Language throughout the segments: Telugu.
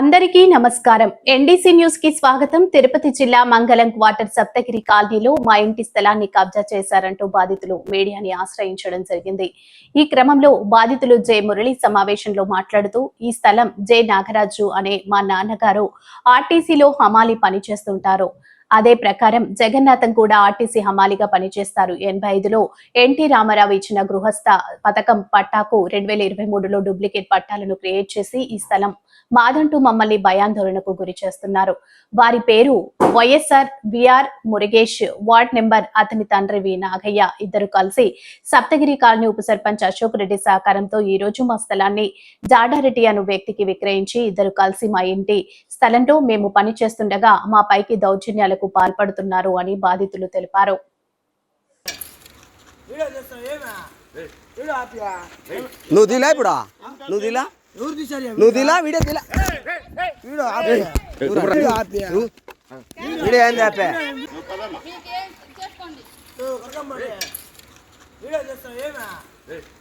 అందరికీ నమస్కారం. ఎన్డీసీ న్యూస్కి స్వాగతం. తిరుపతి జిల్లా మంగళం క్వార్టర్ సప్తగిరి కాలనీలో మా ఇంటి స్థలాన్ని కబ్జా చేశారంటూ బాధితులు మీడియాని ఆశ్రయించడం జరిగింది. ఈ క్రమంలో బాధితులు జె. మురళి సమావేశంలో మాట్లాడుతూ ఈ స్థలం జె. నాగరాజు అనే మా నాన్నగారు ఆర్టీసీలో హమాలి పనిచేస్తుంటారు. అదే ప్రకారం జగన్నాథం కూడా ఆర్టీసీ హమాలిగా పనిచేస్తారు. ఎనభై ఐదులో ఎన్టీ రామారావు ఇచ్చిన గృహస్థ పథకం పట్టాకు రెండు వేల ఇరవై మూడులో డూప్లికేట్ పట్టాలను క్రియేట్ చేసి ఈ స్థలం మాదంటూ మమ్మల్ని భయాందోళనకు గురి చేస్తున్నారు. వారి పేరు YSR BR Murugesh. Ward number అతని తండ్రి వి నాగయ్య. ఇద్దరు కలిసి సప్తగిరి కాలనీ ఉప సర్పంచ్ అశోక్ రెడ్డి సహకారంతో ఈ రోజు మా స్థలాన్ని జాడారెడ్డి అను వ్యక్తికి విక్రయించి ఇద్దరు కలిసి మా ఇంటి స్థలంలో మేము పని చేస్తుండగా మా పైకి దౌర్జన్యాలకు పాల్పడుతున్నారు అని బాధితులు తెలిపారు. నువ్వు దిలా ఇప్పుడు? నువ్వు దిలా నువ్వు దిలా వీడియో దిలా వీడియో ఆపి. వీడియో ఆపి. వీడియో ఏంది ఆపే? వీడియో చేస్తావు ఏమే?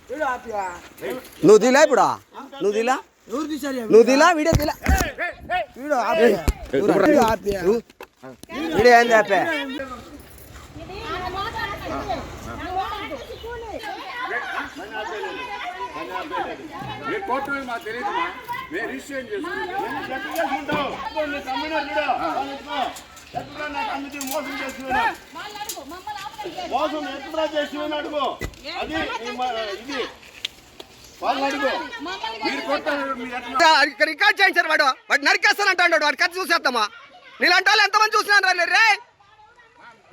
వీడియో ఆపివా నువ్వు దిలా ఇప్పుడు? నువ్వు ఈ నువ్వు దిలా వీడియో దిలా వీడియో ఆపి. వీడియో ఆపి. వీడియో ఏంది ఆపే? మీరు కోర్టు మాకు తెలియదమ్మా మేము రిజిస్ట్రేషన్ చేసుకుంటాం. మోసం చేస్తున్నాడు మోసం అడుగు. అది మ- ఇది. వాళ్ళు రికార్డ్ చేయించారు వాడు. వాడు నరికేస్తానంటాడు వాడు. కథ చూసేస్తామా? నీలాంటి వాళ్ళు ఎంతమంది చూసినారు రే!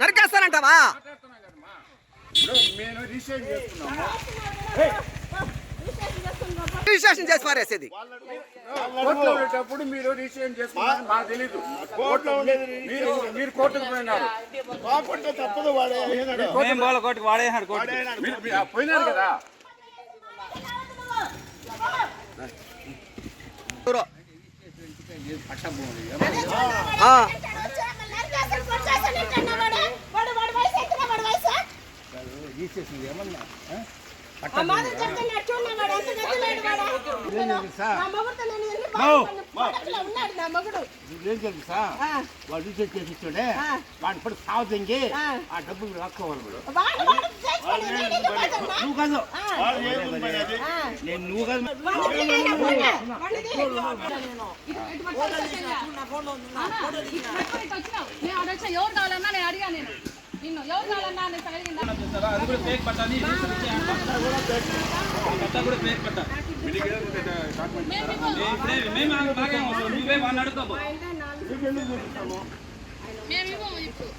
నరికేస్తానంటావా? మేము రిజిస్ట్రేషన్ చేసుకున్నాము. రిజిస్ట్రేషన్ చేసి పారేసేది కోర్టులో ఉండేటప్పుడు మీరు రిజిస్ట్రేషన్ చేసుకున్నారు మాకు తెలీదు. కోర్టులో ఉండేది మీరు మీరు కోర్టుకు పోయినారు. తప్పదు వాడే మీరు మీరు పోయినారు కదా. ఆ, ఏం తెలుసా వాడు రీసెర్చ్ చేసిస్తాడే వాడిని ఇప్పుడు సావతంగి ఆ డబ్బులు రాసుకోవాలి వాడు నువ్వు కాదు నేను నువ్వు కాదు నేను అడగచ్చా ఎవరు కావాలన్నా నేను అడిగా నేను నిన్ను ఎవరు కావాలన్నా నేను తగిలిందా మేము ఇవ్వము ఇప్పుడు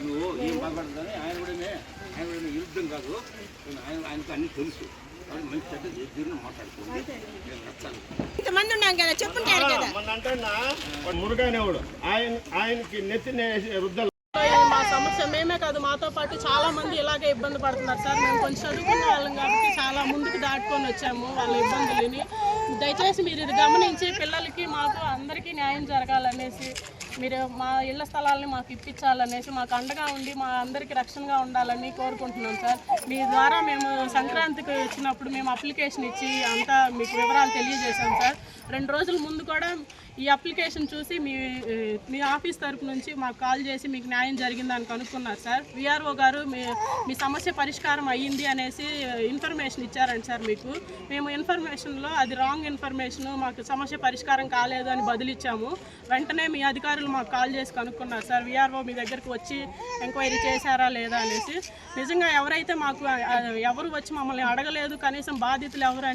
నువ్వు ఏం మాట్లాడుతుంది ఆయన కూడా ఆయన కూడా విరుద్ధం కాదు. ఆయన ఆయనకు అన్ని తెలుసు. ఇంతమంది ఉన్నాం కదా చెప్పుంటారు కదా. మన అంటున్నా మురుగైనవాడు. ఆయన ఆయనకి నెత్తిన రుద్దలు కొంచెం మేమే కాదు మాతో పాటు చాలా మంది ఇలాగే ఇబ్బంది పడుతున్నారు సార్. మేము కొంచెం చదువుకున్న వాళ్ళం కాబట్టి చాలా ముందుకు దాటుకొని వచ్చాము వాళ్ళ ఇబ్బందులని. దయచేసి మీరు ఇది గమనించి పిల్లలకి మాకు అందరికీ న్యాయం జరగాలనేసి మీరు మా ఇళ్ళ స్థలాలని మాకు ఇప్పించాలనేసి మాకు అండగా ఉండి మా అందరికీ రక్షణగా ఉండాలని కోరుకుంటున్నాం సార్. మీ ద్వారా మేము సంక్రాంతికి వచ్చినప్పుడు మేము అప్లికేషన్ ఇచ్చి అంతా మీకు వివరాలు తెలియజేశాం సార్. రెండు రోజుల ముందు కూడా ఈ అప్లికేషన్ చూసి మీ మీ ఆఫీస్ తరపు నుంచి మాకు కాల్ చేసి మీకు న్యాయం జరిగిందని కనుక్కున్నారు సార్. విఆర్ఓ గారు మీ మీ సమస్య పరిష్కారం అయ్యింది అనేసి ఇన్ఫర్మేషన్ ఇచ్చారండి సార్ మీకు. మేము ఇన్ఫర్మేషన్లో అది రాంగ్ ఇన్ఫర్మేషన్ మాకు సమస్య పరిష్కారం కాలేదు అని బదులిచ్చాము. వెంటనే మీ అధికారులు మాకు కాల్ చేసి కనుక్కున్నారు. సార్ విఆర్ఓ మీ దగ్గరికి వచ్చి ఎంక్వైరీ చేశారా లేదా? అనేసి. నిజంగా ఎవరైతే మాకు ఎవరు వచ్చి మమ్మల్ని అడగలేదు కనీసం బాధితులు ఎవరు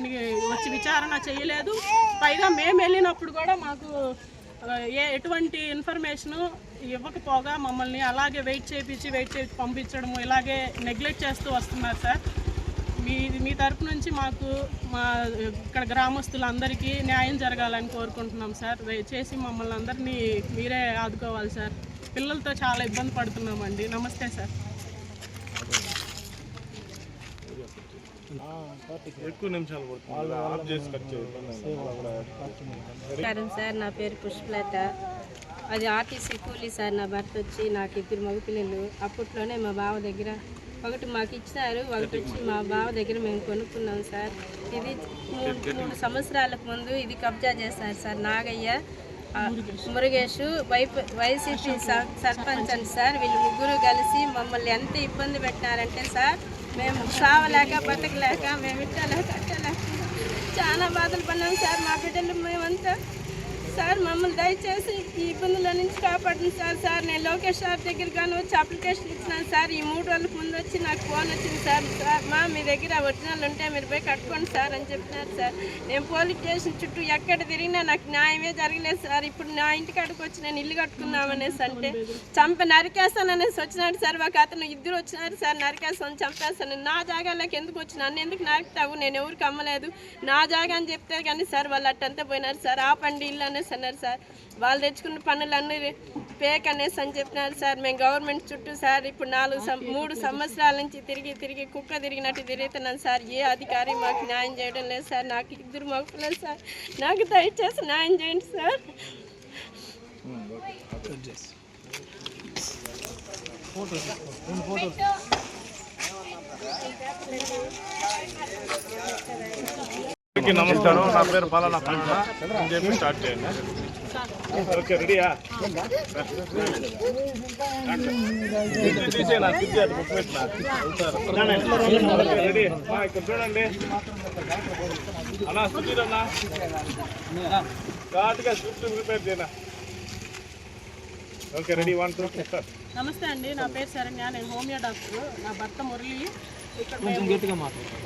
వచ్చి విచారణ చేయలేదు. పైగా మేము వెళ్ళినప్పుడు కూడా మాకు ఏ ఎటువంటి ఇన్ఫర్మేషను ఇవ్వకపోగా మమ్మల్ని అలాగే వెయిట్ చేయించి వెయిట్ చేసి పంపించడము ఇలాగే నెగ్లెక్ట్ చేస్తూ వస్తున్నారు సార్. మీ మీ తరపు నుంచి మాకు మా ఇక్కడ గ్రామస్తులందరికీ న్యాయం జరగాలని కోరుకుంటున్నాం సార్. దయచేసి మమ్మల్ని అందరినీ మీరే ఆదుకోవాలి సార్. పిల్లలతో చాలా ఇబ్బంది పడుతున్నామండి. నమస్తే సార్. నమస్కారం సార్ నా పేరు పుష్పలత. అది ఆర్టీసీ కూలీ సార్ నా భర్త వచ్చి నాకు ఇద్దరు మగపిల్లలు. అప్పట్లోనే మా బావ దగ్గర ఒకటి మాకు ఇచ్చినారు ఒకటి వచ్చి మా బావ దగ్గర మేము కొనుక్కున్నాం సార్. ఇది మూడు మూడు సంవత్సరాలకు ముందు ఇది కబ్జా చేశారు సార్ నాగయ్య మురుగేష్ వైపు వైసీపీ సర్పంచ్ అని సార్. వీళ్ళు ముగ్గురు కలిసి మమ్మల్ని ఎంత ఇబ్బంది పెట్టినారంటే సార్ మేము సావలేక బతకలేక మేము ఇట్టలేక కట్టలేక చాలా బాధలు పడినాం సార్. మా బిడ్డలు మేమంతా సార్ మమ్మల్ని దయచేసి ఈ ఇబ్బందుల నుంచి కాపాడండి సార్. సార్ నేను లోకేష్ సార్ దగ్గర కానీ వచ్చి అప్లికేషన్ ఇచ్చినాను సార్. ఈ మూడు రోజులు వాళ్ళు వచ్చి నాకు ఫోన్ వచ్చింది సార్. సార్ మా మీ దగ్గర ఒరిజినల్ ఉంటే మీరు పోయి కట్టుకోండి సార్ అని చెప్పినారు సార్. నేను పోలీస్ స్టేషన్ చుట్టూ ఎక్కడ తిరిగినా నాకు న్యాయమే జరగలేదు సార్. ఇప్పుడు నా ఇంటికాడికి వచ్చి నేను ఇల్లు కట్టుకున్నామనేసి అంటే చంప నరికేస్తాననేసి వచ్చినాడు సార్. ఒక అతను ఇద్దరు వచ్చినారు సార్. నరికేస్తాను చంపేస్తాను. నా జాగాలోకి ఎందుకు వచ్చి నన్ను ఎందుకు నరుకుతావు? నేను ఎవరికి అమ్మలేదు. నా జాగా అని చెప్తే కానీ సార్ వాళ్ళు అట్టంతా పోయినారు సార్. ఆ పండి ఇల్లు అనేసి అన్నారు సార్. వాళ్ళు తెచ్చుకున్న పనులన్నీ పేక్ అనేసి అని చెప్పినారు సార్. మేము గవర్నమెంట్ చుట్టూ సార్ ఇప్పుడు నాలుగు సం- మూడు సంవత్సరాల నుంచి తిరిగి తిరిగి కుక్క తిరిగినట్టు తిరుగుతున్నాను సార్. ఏ అధికారి మాకు న్యాయం చేయడం లేదు సార్. నాకు ఇద్దరు మగపిల్లలు సార్. నాకు దయచేసి న్యాయం చేయండి సార్. అందరికీ నమస్కారం. నా పేరు పాలన పంచ అని చెప్పి స్టార్ట్ చేయండి. ఓకే రెడీయా? తీసేనా తీసేయాలి బుక్ పెట్టినా రెడీ. ఇక్కడ చూడండి. అన్నా సుధీర్ అన్నా. ఘాటుగా స్క్రిప్ట్ ప్రిపేర్ చేయనా? Okay ready. వన్ టూ నమస్తే అండి. నా పేరు శరణ్య. నేను హోమియో డాక్టర్. నా భర్త మురళి. మేము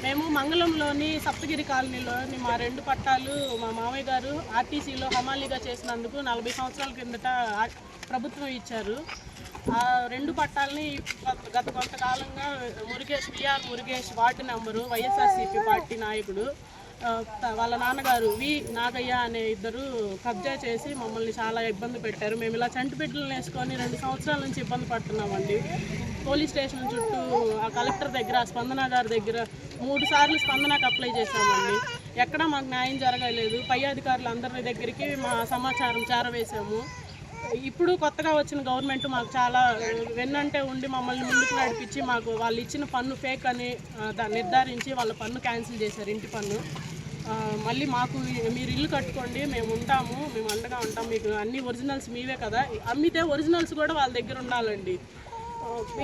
మేము మంగళంలోని సప్తగిరి కాలనీలోని మా రెండు పట్టాలు మా మామయ్య గారు ఆర్టీసీలో హమాలీగా చేసినందుకు నలభై సంవత్సరాల కిందట ప్రభుత్వం ఇచ్చారు. ఆ రెండు పట్టాలని గత- కొంతకాలంగా Murugesh VR Murugesh ward number YSRCP party నాయకుడు వాళ్ళ నాన్నగారు వి నాగయ్య అనే ఇద్దరు కబ్జా చేసి మమ్మల్ని చాలా ఇబ్బంది పెట్టారు. మేము ఇలా చంటి బిడ్డలను వేసుకొని రెండు సంవత్సరాల నుంచి ఇబ్బంది పడుతున్నామండి. పోలీస్ స్టేషన్ చుట్టూ ఆ కలెక్టర్ దగ్గర స్పందన గారి దగ్గర మూడు సార్లు స్పందనకు అప్లై చేసామండి ఎక్కడా మాకు న్యాయం జరగలేదు. పై అధికారులు అందరి దగ్గరికి మా సమాచారం చేరవేశాము. ఇప్పుడు కొత్తగా వచ్చిన గవర్నమెంట్ మాకు చాలా వెన్నంటే ఉండి మమ్మల్ని ముందుకు నడిపించి మాకు వాళ్ళు ఇచ్చిన పన్ను ఫేక్ అని నిర్ధారించి వాళ్ళ పన్ను క్యాన్సిల్ చేశారు ఇంటి పన్ను. మళ్ళీ మాకు మీరు ఇల్లు కట్టుకోండి మేము ఉంటాము మేము అండగా ఉంటాం మీకు అన్ని ఒరిజినల్స్ మీవే కదా. అమ్మితే ఒరిజినల్స్ కూడా వాళ్ళ దగ్గర ఉండాలండి.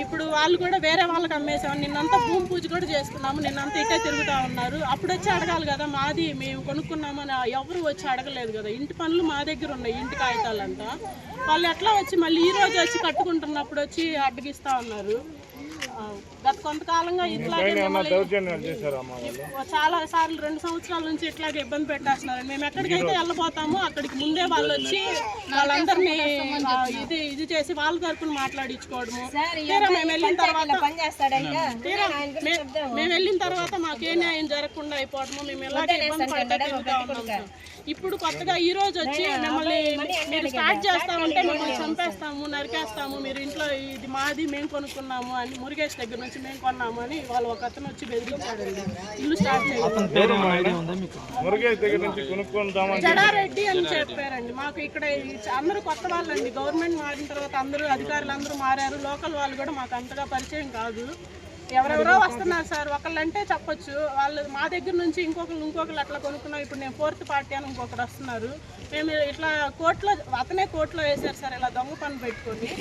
ఇప్పుడు వాళ్ళు కూడా వేరే వాళ్ళకి అమ్మేసాం నిన్నంతా భూమి పూజ కూడా చేసుకున్నాము నిన్నంతా ఇట్టే తిరుగుతూ ఉన్నారు. అప్పుడు వచ్చి అడగాలి కదా మాది మేము కొనుక్కున్నామని ఎవరు వచ్చి అడగలేదు కదా. ఇంటి పనులు మా దగ్గర ఉన్నాయి ఇంటి కాగితాలంతా. వాళ్ళు ఎట్లా వచ్చి మళ్ళీ ఈ రోజు వచ్చి కట్టుకుంటున్నప్పుడు వచ్చి అడ్డగిస్తూ ఉన్నారు? గత కొంతకాలంగా ఇట్లాగే చాలా సార్లు రెండు సంవత్సరాల నుంచి ఇట్లాగే ఇబ్బంది పెట్టేస్తున్నారు. మేము ఎక్కడికైతే వెళ్ళిపోతామో అక్కడికి ముందే వాళ్ళు వచ్చి వాళ్ళందరినీ ఇది ఇది చేసి వాళ్ళ తరపున మాట్లాడించుకోవడము. తీరా మేము వెళ్ళిన తర్వాత తీరా మేము వెళ్ళిన తర్వాత మాకే న్యాయం జరగకుండా అయిపోవడము. మేము ఎలాగే ఇబ్బంది పడతా. ఇప్పుడు కొత్తగా ఈ రోజు వచ్చి మిమ్మల్ని మీరు స్టార్ట్ చేస్తా ఉంటే మిమ్మల్ని చంపేస్తాము నరికేస్తాము మీరు ఇంట్లో ఇది మాది మేము కొనుక్కున్నాము అని మురుగేష్ దగ్గర నుంచి మేము కొన్నాము అని వాళ్ళు ఒక అతను వచ్చి బెదిరించాడండి. ఇల్లు స్టార్ట్ చేయాలి జడారెడ్డి అని చెప్పారండి. మాకు ఇక్కడ అందరూ కొత్త వాళ్ళండి. గవర్నమెంట్ మారిన తర్వాత అందరూ అధికారులు అందరూ మారారు. లోకల్ వాళ్ళు కూడా మాకు అంతగా పరిచయం కాదు. ఎవరెవరో వస్తున్నారు సార్. ఒకళ్ళంటే చెప్పొచ్చు. వాళ్ళు మా దగ్గర నుంచి ఇంకొకరు ఇంకొకరు అట్లా కొనుక్కున్నాం. ఇప్పుడు నేను ఫోర్త్ పార్టీ అని ఇంకొకరు వస్తున్నారు. మేము ఇట్లా కోర్టులో అతనే కోర్టులో వేశారు సార్ ఇలా దొంగ పని పెట్టుకొని.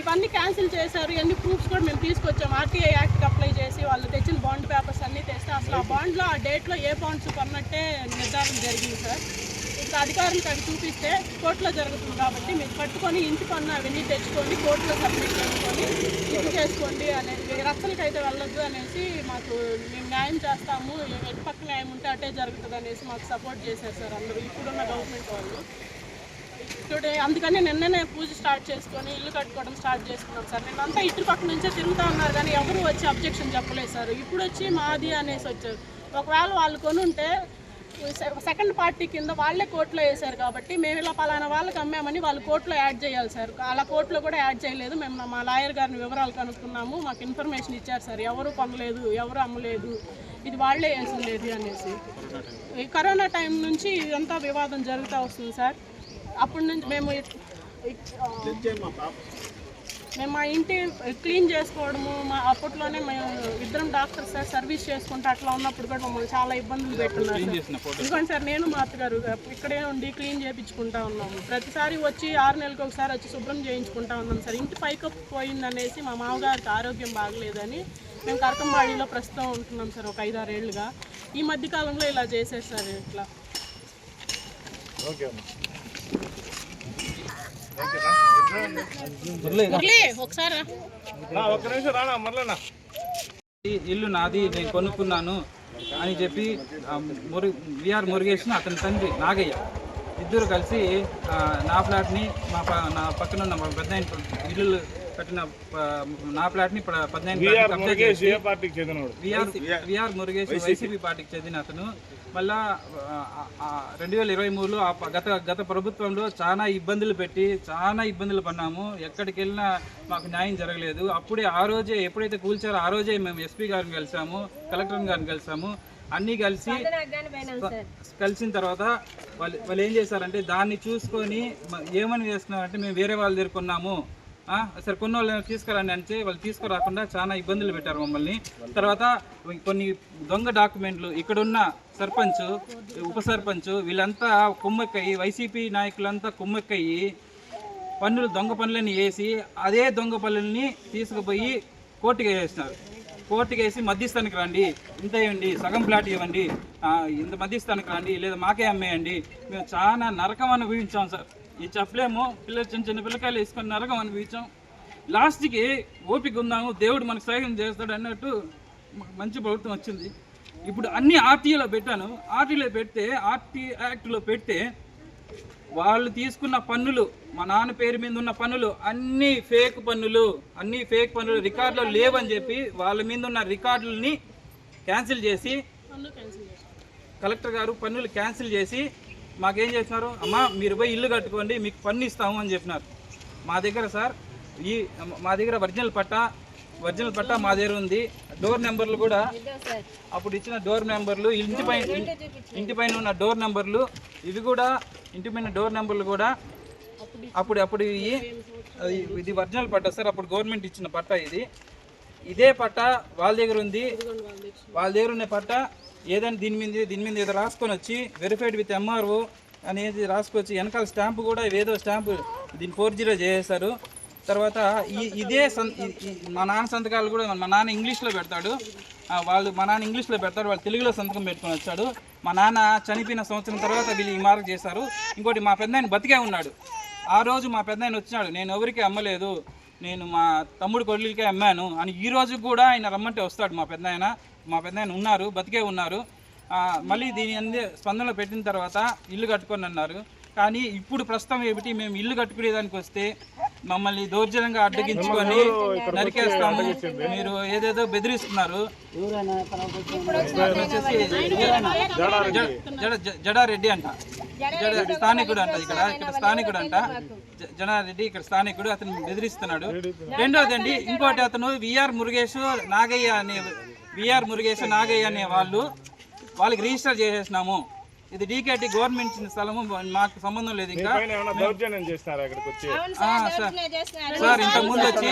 ఇవన్నీ క్యాన్సిల్ చేశారు. ఇవన్నీ ప్రూఫ్స్ కూడా మేము తీసుకొచ్చాం. ఆర్టీఐ యాక్ట్కి అప్లై చేసి వాళ్ళు తెచ్చిన బాండ్ పేపర్స్ అన్నీ తెస్తే అసలు ఆ బాండ్లో ఆ డేట్లో ఏ బాండ్స్ కొన్నట్టే నిర్ధారణ జరిగింది సార్. అధికారులకు అవి చూపిస్తే కోర్టులో జరుగుతుంది కాబట్టి మీరు పట్టుకొని ఇంటి పన్ను అవన్నీ తెచ్చుకొని కోర్టులో సబ్మిట్ చేసుకొని ఇది చేసుకోండి అనేది రచ్చలకి అయితే వెళ్ళొద్దు అనేసి మాకు మేము న్యాయం చేస్తాము ఎటు పక్క న్యాయం ఉంటే అటే జరుగుతుంది అనేసి మాకు సపోర్ట్ చేశారు సార్ అందరూ. ఇప్పుడున్న గవర్నమెంట్ వాళ్ళు. టుడే అందుకని నిన్ననే పూజ స్టార్ట్ చేసుకొని ఇల్లు కట్టుకోవడం స్టార్ట్ చేసుకున్నాం సార్. నిన్నంతా ఇటు పక్క నుంచే తిరుగుతూ ఉన్నారు కానీ ఎవరు వచ్చి అబ్జెక్షన్ చెప్పలేదు సార్. ఇప్పుడు వచ్చి మాది అనేసి వచ్చారు. ఒకవేళ వాళ్ళు కొనుంటే సెకండ్ పార్టీ కింద వాళ్ళే కోర్టులో వేశారు కాబట్టి మేము ఇలా పలానా వాళ్ళకి అమ్మామని వాళ్ళు కోర్టులో యాడ్ చేయాలి సార్. అలా కోర్టులో కూడా యాడ్ చేయలేదు. మేము మా లాయర్ గారిని వివరాలు కనుక్కున్నాము. మాకు ఇన్ఫర్మేషన్ ఇచ్చారు సార్. ఎవరు కొనలేదు ఎవరు అమ్మలేదు ఇది వాళ్ళే వేసిండేది అనేసి. ఈ కరోనా టైం నుంచి ఇదంతా వివాదం జరుగుతూ వస్తుంది సార్. అప్పటి నుంచి మేము మేము మా ఇంటి క్లీన్ చేసుకోవడము మా అప్పట్లోనే మేము ఇద్దరం డాక్టర్స్ సార్ సర్వీస్ చేసుకుంటే అట్లా ఉన్నప్పుడు కూడా మమ్మల్ని చాలా ఇబ్బందులు పెట్టున్నారు. ఇదిగోండి సార్ నేను మా అత్తగారు ఇక్కడే ఉండి క్లీన్ చేయించుకుంటా ఉన్నాము. ప్రతిసారి వచ్చి ఆరు నెలలకు ఒకసారి వచ్చి శుభ్రం చేయించుకుంటా ఉన్నాం సార్. ఇంటి పైకప్పు పోయిందనేసి మా మామగారికి ఆరోగ్యం బాగలేదని మేము కరకంబాడిలో ప్రస్తుతం ఉంటున్నాం సార్ ఒక ఐదారేళ్ళుగా ఈ మధ్య కాలంలో ఇలా చేసేసారు ఇట్లా. మురళి, ఒకసారి రా. ఒక్క నిమిషం రానా మరలేనా ఈ ఇల్లు నాది నేను కొనుక్కున్నాను అని చెప్పి మురు విఆర్ మురుగేష్ను అతని తండ్రి నాగయ్య. ఇద్దరు కలిసి ఆ, నా ఫ్లాట్ని మా ప- నా పక్కన ఉన్న మా పెద్ద ఇల్లు కట్టిన నా ఫ్లాట్ని V R V R Murugesh YCP. పార్టీకి చెందిన అతను. మళ్ళా రెండు వేల ఇరవై మూడులో గత గత ప్రభుత్వంలో చాలా ఇబ్బందులు పెట్టి చాలా ఇబ్బందులు పడ్డాము. ఎక్కడికి వెళ్ళినా మాకు న్యాయం జరగలేదు. అప్పుడే ఆ రోజే ఎప్పుడైతే కూల్చారో ఆ రోజే మేము ఎస్పీ గారిని కలిసాము కలెక్టర్ గారిని కలిసాము. అన్నీ కలిసి కలిసిన తర్వాత వాళ్ళు వాళ్ళు ఏం చేశారంటే దాన్ని చూసుకొని ఏమని చేస్తున్నారంటే మేము వేరే వాళ్ళ దగ్గర కొన్నాము. ఆ, సరే కొన్ని వాళ్ళు తీసుకురండి అంటే వాళ్ళు తీసుకురాకుండా చాలా ఇబ్బందులు పెట్టారు మమ్మల్ని. తర్వాత కొన్ని దొంగ డాక్యుమెంట్లు ఇక్కడున్న సర్పంచ్ ఉప సర్పంచ్ వీళ్ళంతా కుమ్మెక్కయి వైసీపీ నాయకులంతా కుమ్మెక్కయి పన్నులు దొంగ పనులని వేసి అదే దొంగ పనులని తీసుకుపోయి కోర్టుకి వేసినారు కోర్టుకి వేసి మధ్యస్థానికి రండి. ఇంత ఇవ్వండి సగం ప్లాట్ ఇవ్వండి. ఇంత మధ్యస్థానికి రండి లేదా మాకే అమ్మేయండి. మేము చాలా నరకం అనుభవించాం సార్. ఈ చెప్పలేము. పిల్లలు చిన్న చిన్న పిల్లకాయలు వేసుకొని నరకం అనుభవించాం. లాస్ట్కి ఓపిక ఉందాము దేవుడు మనకు సహాయం చేస్తాడు అన్నట్టు మంచి ప్రభుత్వం వచ్చింది. ఇప్పుడు అన్ని ఆర్టీలో పెట్టాను. ఆర్టీలో పెడితే ఆర్టీ యాక్ట్లో పెడితే వాళ్ళు తీసుకున్న పన్నులు మా నాన్న పేరు మీద ఉన్న పన్నులు అన్ని ఫేక్ పన్నులు అన్ని ఫేక్ పన్నులు రికార్డులో లేవని చెప్పి వాళ్ళ మీద ఉన్న రికార్డులని క్యాన్సిల్ చేసి కలెక్టర్ గారు పన్నులు క్యాన్సిల్ చేసి మాకేం చేసినారు అమ్మా మీరు పోయి ఇల్లు కట్టుకోండి మీకు పన్ను ఇస్తాము అని చెప్పినారు. మా దగ్గర సార్ ఈ మా దగ్గర ఒరిజినల్ పట్టా ఒరిజినల్ పట్టా మా దగ్గర ఉంది. డోర్ నెంబర్లు కూడా అప్పుడు ఇచ్చిన డోర్ నెంబర్లు ఇంటి పైన ఇంటి పైన ఉన్న డోర్ నెంబర్లు ఇవి కూడా ఇంటి పైన డోర్ నెంబర్లు కూడా అప్పుడు అప్పుడు ఇవి ఇది ఒరిజినల్ పట్టా సార్ అప్పుడు గవర్నమెంట్ ఇచ్చిన పట్టా ఇది. ఇదే పట్ట వాళ్ళ దగ్గర ఉంది. వాళ్ళ దగ్గర ఉన్న పట్ట ఏదైనా దీని మీద దీని మీద ఏదో రాసుకొని వచ్చి వెరిఫైడ్ విత్ ఎంఆర్ఓ అనేది రాసుకొచ్చి వెనకాల స్టాంపు కూడా ఏదో స్టాంపు దీన్ని ఫోర్ జీరో చేసేసారు తర్వాత ఈ ఇదే మా నాన్న సంతకాలు కూడా మా నాన్న ఇంగ్లీష్లో పెడతాడు. వాళ్ళు మా నాన్న ఇంగ్లీష్లో పెడతాడు వాళ్ళు తెలుగులో సంతకం పెట్టుకొని వచ్చాడు. మా నాన్న చనిపోయిన సంవత్సరం తర్వాత వీళ్ళు ఈ మార్క్ చేశారు. ఇంకోటి మా పెద్ద బతికే ఉన్నాడు. ఆ రోజు మా పెద్ద వచ్చినాడు. నేను ఎవరికి అమ్మలేదు. నేను మా తమ్ముడు కొడుకులకే అమ్మాను అని ఈ రోజు కూడా ఆయన రమ్మంటే వస్తాడు మా పెద్ద మా పెద్ద ఉన్నారు బతికే ఉన్నారు. మళ్ళీ దీని అందే స్పందనలో పెట్టిన తర్వాత ఇల్లు కట్టుకొని అన్నారు. కానీ ఇప్పుడు ప్రస్తుతం ఏమిటి? మేము ఇల్లు కట్టుకునేదానికి వస్తే మమ్మల్ని దౌర్జన్యంగా అడ్డగించుకొని నరికేస్తాము. మీరు ఏదేదో బెదిరిస్తున్నారు. వచ్చేసి జడ జడ- జడారెడ్డి. అంట. జడ స్థానికుడు అంట ఇక్కడ. ఇక్కడ స్థానికుడు అంట. జనారెడ్డి ఇక్కడ స్థానికుడు. అతను బెదిరిస్తున్నాడు. రెండోది అండి ఇంకోటి అతను విఆర్ మురుగేష్ నాగయ్య అనే విఆర్ మురుగేష్ నాగయ్య అనే వాళ్ళు వాళ్ళకి రిజిస్టర్ చేసేసినాము. ఇది డీకేటీ గవర్నమెంట్ ఇచ్చిన స్థలము మాకు సంబంధం లేదు ఇంకా. పైన ఏమైనా దౌర్జన్యం చేస్తారా అక్కడికి వచ్చి? ఆ, సార్. సార్ ఇంతకు ముందు వచ్చి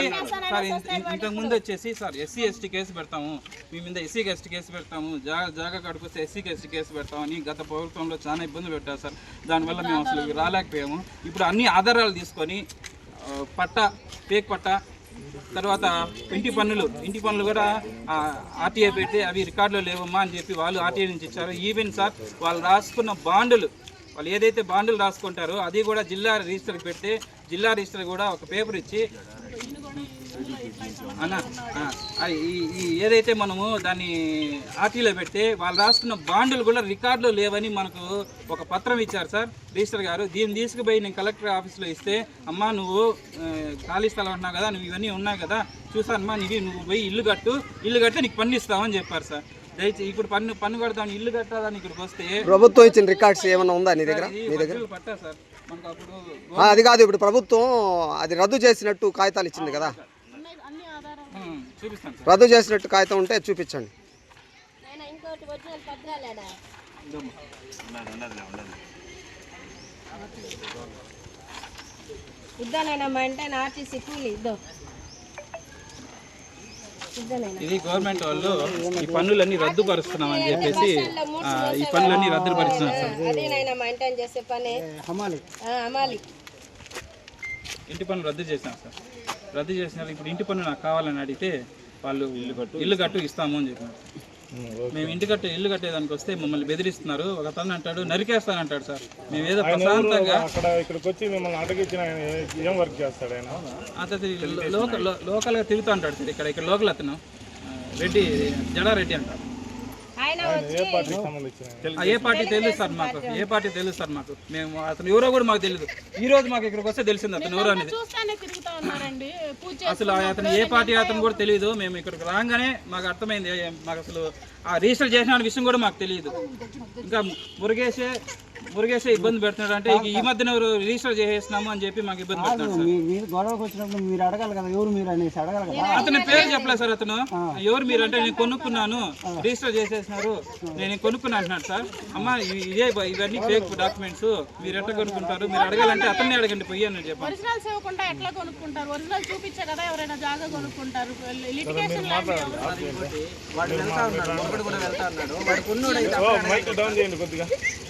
సార్ ఇంత- ఇంత- ఇంతకు ముందు వచ్చేసి సార్ ఎస్సీ ఎస్టీ కేసు పెడతాము. మీ మీద ఎస్సీ ఎస్టీ కేసు పెడతాము. జాగా జాగా కడుకొస్తే ఎస్సీ ఎస్టీ కేసు పెడతామని గత ప్రభుత్వంలో చాలా ఇబ్బంది పెట్టారు సార్. దానివల్ల మేము అసలు రాలేకపోయాము. ఇప్పుడు అన్ని ఆధారాలు తీసుకొని పట్ట ఫేక్ పట్ట తర్వాత ఇంటి పన్నులు ఇంటి పన్నులు కూడా ఆర్టీఐ పెడితే అవి రికార్డులో లేవమ్మా అని చెప్పి వాళ్ళు ఆర్టీఐ నుంచి ఇచ్చారు. ఈవెన్ సార్ వాళ్ళు రాసుకున్న బాండులు వాళ్ళు ఏదైతే బాండులు రాసుకుంటారో అది కూడా జిల్లా రిజిస్టర్కి పెడితే జిల్లా రిజిస్టర్ కూడా ఒక పేపర్ ఇచ్చి అన్న ఏదైతే మనము దాన్ని ఆర్టీలో పెడితే వాళ్ళు రాసుకున్న బాండులు కూడా రికార్డులో లేవని మనకు ఒక పత్రం ఇచ్చారు సార్ రిజిస్టర్ గారు. దీన్ని తీసుకుపోయి నేను కలెక్టర్ ఆఫీస్లో ఇస్తే అమ్మా నువ్వు ఖాళీ స్థలం అంటున్నావు కదా నువ్వు ఇవన్నీ ఉన్నాయి కదా చూసానమ్మా నీవి నువ్వు పోయి ఇల్లు కట్టు ఇల్లు కడితే నీకు పన్ను ఇస్తామని చెప్పారు సార్. దయచేసి ఇప్పుడు పన్ను పన్ను కడతాను ఇల్లు కట్టాలని ఇక్కడికి వస్తే ప్రభుత్వం ఇచ్చిన రికార్డ్స్ ఏమైనా ఉందా నీ దగ్గర? పట్టా సార్. మనకు అప్పుడు ఆ, అది కాదు ఇప్పుడు ప్రభుత్వం అది రద్దు చేసినట్టు కాగితాలు ఇచ్చింది కదా. రద్దు చేసినట్టు కాగితం ఉంటే చూపించండి. ఇంకోటి ఒరిజినల్ పత్రాలేడా ఇద్దానమ్మా అంటే ఆర్టీసీ కూలి ఇద్దో. ఇది గవర్నమెంట్ వాళ్ళు ఈ పన్నులన్నీ రద్దుపరుస్తున్నామని చెప్పేసి ఆ, ఈ పన్నులన్నీ రద్దుపరుస్తున్నారు సార్. అదేనైనా మెయింటైన్ చేసే పని. ఆ, అమాలి ఇంటి పన్ను రద్దు చేసినారు సార్? రద్దు చేసినారు. ఇప్పుడు ఇంటి పన్ను నాకు కావాలని అడిగితే వాళ్ళు ఇల్లు కట్టు ఇస్తాము అని చెప్పినారు. మేము ఇంటి కట్టే ఇల్లు కట్టేదానికి వస్తే మమ్మల్ని బెదిరిస్తున్నారు. ఒక అతను అంటాడు నరికేస్తానంటాడు సార్. మేము ఏదో ప్రశాంతంగా అక్కడ ఇక్కడికి వచ్చి మిమ్మల్ని అటకిచ్చిన ఆయన ఏం వర్క్ చేస్తాడు ఆయన? అతను లోకల్ లోకల్గా తిరుగుతూ ఉంటాడు సార్. ఇక్కడ ఇక్కడ లోకల్ అతను. రెడ్డి జడారెడ్డి అంటారు. ఏ పార్టీ తెలుసు సార్ మాకు. ఏ పార్టీ తెలుసు సార్ మాకు. మేము అతను ఎవరో కూడా మాకు తెలియదు ఈ రోజు మాకు ఇక్కడికి వస్తే తెలిసింది అతను ఎవరో అనేది. అసలు ఆ అతను ఏ పార్టీ అతను కూడా తెలియదు మేము ఇక్కడికి రాగానే మాకు అర్థమైంది. మాకు అసలు ఆ రిజిస్టర్ చేసిన విషయం కూడా మాకు తెలియదు ఇంకా మురుగేసే మురుగేసే ఇబ్బంది పెడుతున్నాడు అంటే ఈ మధ్యన ఎవరు రిజిస్టర్ చేసేసినాము అని చెప్పి మాకు ఇబ్బంది పెడుతున్నాడు సార్. మీరు గొడవకు వచ్చినప్పుడు మీరు అడగాలి కదా ఎవరు మీరు అనేసి అడగాలి కదా. అతని పేరు చెప్పలేదు సార్ అతను. ఎవరు మీరు అంటే నేను కొనుక్కున్నాను రిజిస్టర్ చేసేసినారు నేను కొనుక్కున్నా అంటున్నాడు సార్. అమ్మ ఇదే ఇవన్నీ ఫేక్ డాక్యుమెంట్స్ మీరు ఎట్లా కొనుక్కుంటారు? మీరు అడగాలంటే అతన్ని అడగండి పోయి అని చెప్పాను ఒరిజినల్స్ ఇవ్వకుండా ఎట్లా కొనుక్కుంటారు? ఒరిజినల్ చూపించే కదా ఎవరైనా జాగా కొనుక్కుంటారు. లిటిగేషన్ ఓ, మైక్ డౌన్ చేయండి కొద్దిగా.